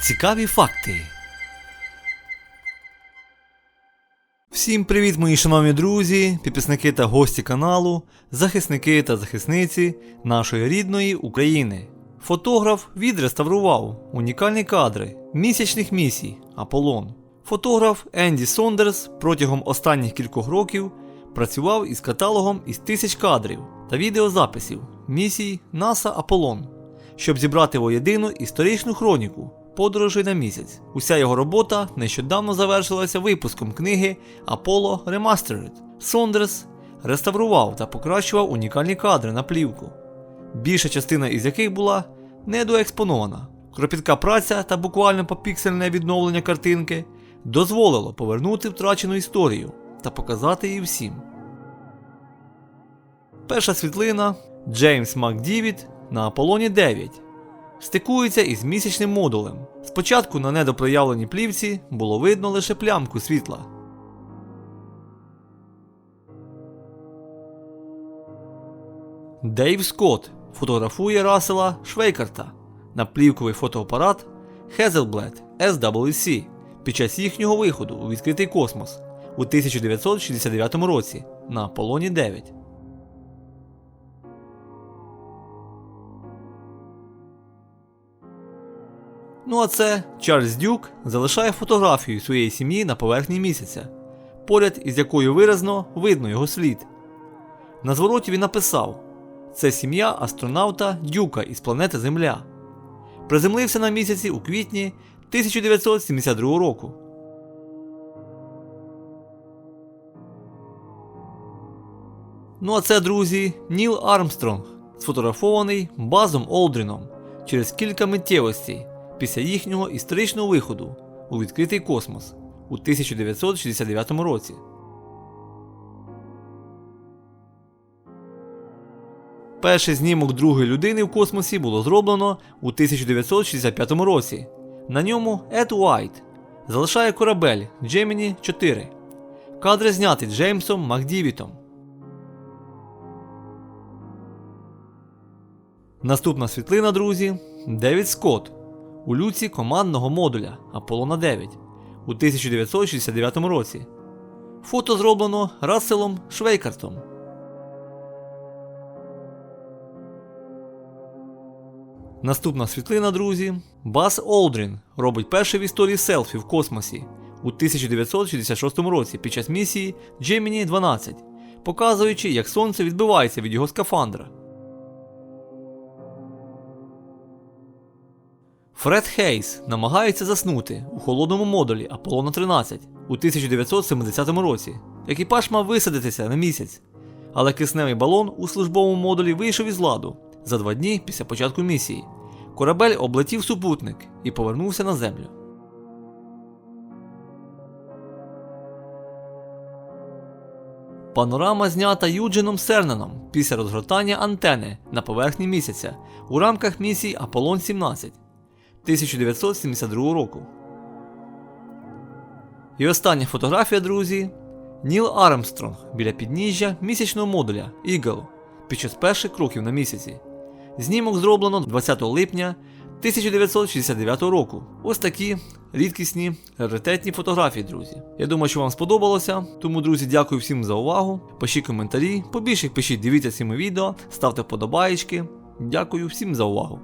Цікаві факти. Всім привіт, мої шановні друзі, підписники та гості каналу, захисники та захисниці нашої рідної України. Фотограф відреставрував унікальні кадри місячних місій Аполлон. Фотограф Енді Сондерс протягом останніх кількох років працював із каталогом із тисяч кадрів та відеозаписів місій НАСА Аполлон, щоб зібрати воєдину історичну хроніку подорожей на місяць. Уся його робота нещодавно завершилася випуском книги Apollo Remastered. Сондерс реставрував та покращував унікальні кадри на плівку, більша частина із яких була недоекспонована. Кропітка праця та буквально попіксельне відновлення картинки дозволило повернути втрачену історію та показати її всім. Перша світлина Джеймс МакДівід на Аполлоні 9 стикується із місячним модулем. Спочатку на недопроявленій плівці було видно лише плямку світла. Дейв Скотт фотографує Рассела Швейкарта на плівковий фотоапарат Hasselblad SWC під час їхнього виходу у відкритий космос у 1969 році на Аполлоні 9. Ну а це Чарльз Дюк залишає фотографію своєї сім'ї на поверхні місяця, поряд із якою виразно видно його слід. На звороті він написав: Це сім'я астронавта Дюка із планети Земля. Приземлився на місяці у квітні 1972 року. Ну а це, друзі, Ніл Армстронг, сфотографований Базом Олдріном через кілька миттєвостей після їхнього історичного виходу у відкритий космос у 1969 році. Перший знімок другої людини в космосі було зроблено у 1965 році. На ньому Ед Уайт залишає корабель Gemini 4. Кадри зняті Джеймсом Макдівітом. Наступна світлина, друзі, Девід Скотт у люці командного модуля Аполлона 9 у 1969 році. Фото зроблено Расселом Швейкартом. Наступна світлина, друзі. Бас Олдрін робить перший в історії селфі в космосі у 1966 році під час місії Gemini 12, показуючи, як сонце відбивається від його скафандра. Фред Хейс намагається заснути у холодному модулі Аполлона 13 у 1970 році. Екіпаж мав висадитися на місяць, але кисневий балон у службовому модулі вийшов із ладу за два дні після початку місії. Корабель облетів супутник і повернувся на землю. Панорама знята Юджином Сернаном після розгортання антени на поверхні місяця у рамках місії Аполлон 17 1972 року. І остання фотографія, друзі. Ніл Армстронг біля підніжжя місячного модуля Eagle під час перших кроків на місяці. Знімок зроблено 20 липня 1969 року. Ось такі рідкісні, раритетні фотографії, друзі. Я думаю, що вам сподобалося. Тому, друзі, дякую всім за увагу. Пишіть коментарі, побільше пишіть, дивіться ці відео, ставте вподобаєчки. Дякую всім за увагу.